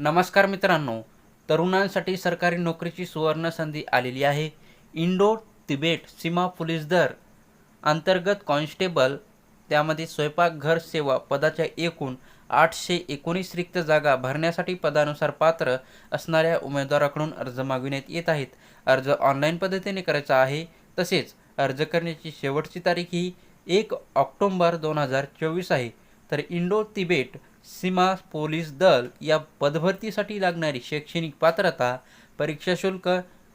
नमस्कार मित्रांनो तरुणांसाठी सरकारी नोकरीची सुवर्ण संधी आलेली आहे. इंडो तिबेट सीमा पोलीस दर अंतर्गत कॉन्स्टेबल त्यामध्ये स्वयंपाकघर सेवा पदाच्या एकूण आठशे एकोणीस रिक्त जागा भरण्यासाठी पदानुसार पात्र असणाऱ्या उमेदवाराकडून अर्ज मागविण्यात येत आहेत. अर्ज ऑनलाईन पद्धतीने करायचा आहे. तसेच अर्ज करण्याची शेवटची तारीख ही एक ऑक्टोंबर दोन हजार चोवीस आहे. तर इंडो तिबेट सीमा पोलीस दल या पदभरतीसाठी लागणारी शैक्षणिक पात्रता परीक्षा शुल्क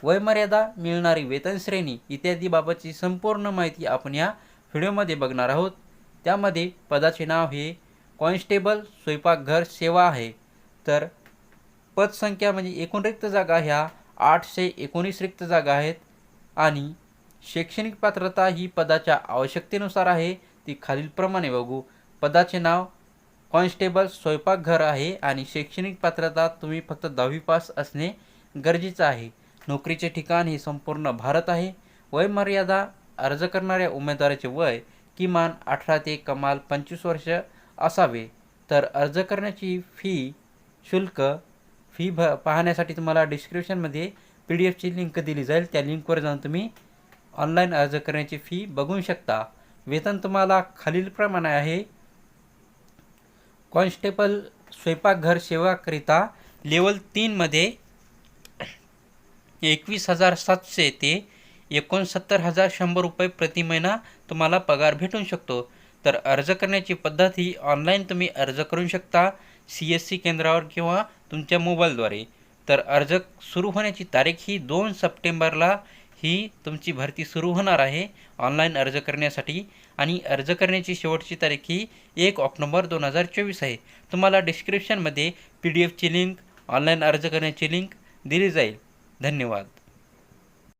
वयमर्यादा मिळणारी वेतन श्रेणी इत्यादी बाबतची संपूर्ण माहिती आपण या व्हिडिओमध्ये बघणार आहोत. त्यामध्ये पदाचे नाव हे कॉन्स्टेबल स्वयंपाकघर सेवा आहे. तर पदसंख्या म्हणजे एकूण रिक्त जागा ह्या आठशे एकोणीस रिक्त जागा आहेत आणि शैक्षणिक पात्रता ही पदाच्या आवश्यकतेनुसार आहे. ती खालीलप्रमाणे बघू. पदाचे नाव कॉन्स्टेबल स्वयंपाकघर आहे आणि शैक्षणिक पात्रता तुम्ही फक्त दहावी पास असणे गरजेचं आहे. नोकरीचे ठिकाण हे संपूर्ण भारत आहे. वयमर्यादा अर्ज करणाऱ्या उमेदवाराचे वय किमान अठरा ते कमाल पंचवीस वर्ष असावे. तर अर्ज करण्याची फी शुल्क फी भ पाहण्यासाठी तुम्हाला डिस्क्रिप्शनमध्ये पी डी एफची लिंक दिली जाईल. त्या लिंकवर जाऊन तुम्ही ऑनलाईन अर्ज करण्याची फी बघू शकता. वेतन तुम्हाला खालीलप्रमाणे आहे. कॉन्स्टेबल स्वयंपाकघर सेवाकरिता लेवल तीनमध्ये एकवीस हजार सातशे ते एकोणसत्तर हजार शंभर रुपये प्रति महिना तुम्हाला पगार भेटून शकतो. तर अर्ज करण्याची पद्धत ही ऑनलाईन तुम्ही अर्ज करू शकता सी एस सी केंद्रावर किंवा तुमच्या मोबाईलद्वारे तर अर्ज सुरू होण्याची तारीख ही दोन सप्टेंबरला ही तुमची भरती सुरू होणार आहे ऑनलाईन अर्ज करण्यासाठी. आणि अर्ज करण्याची शेवटची तारीख ही एक ऑक्टोंबर दोन हजार चोवीस आहे. तुम्हाला डिस्क्रिप्शनमध्ये पी डी एफची लिंक ऑनलाईन अर्ज करण्याची लिंक दिली जाईल. धन्यवाद.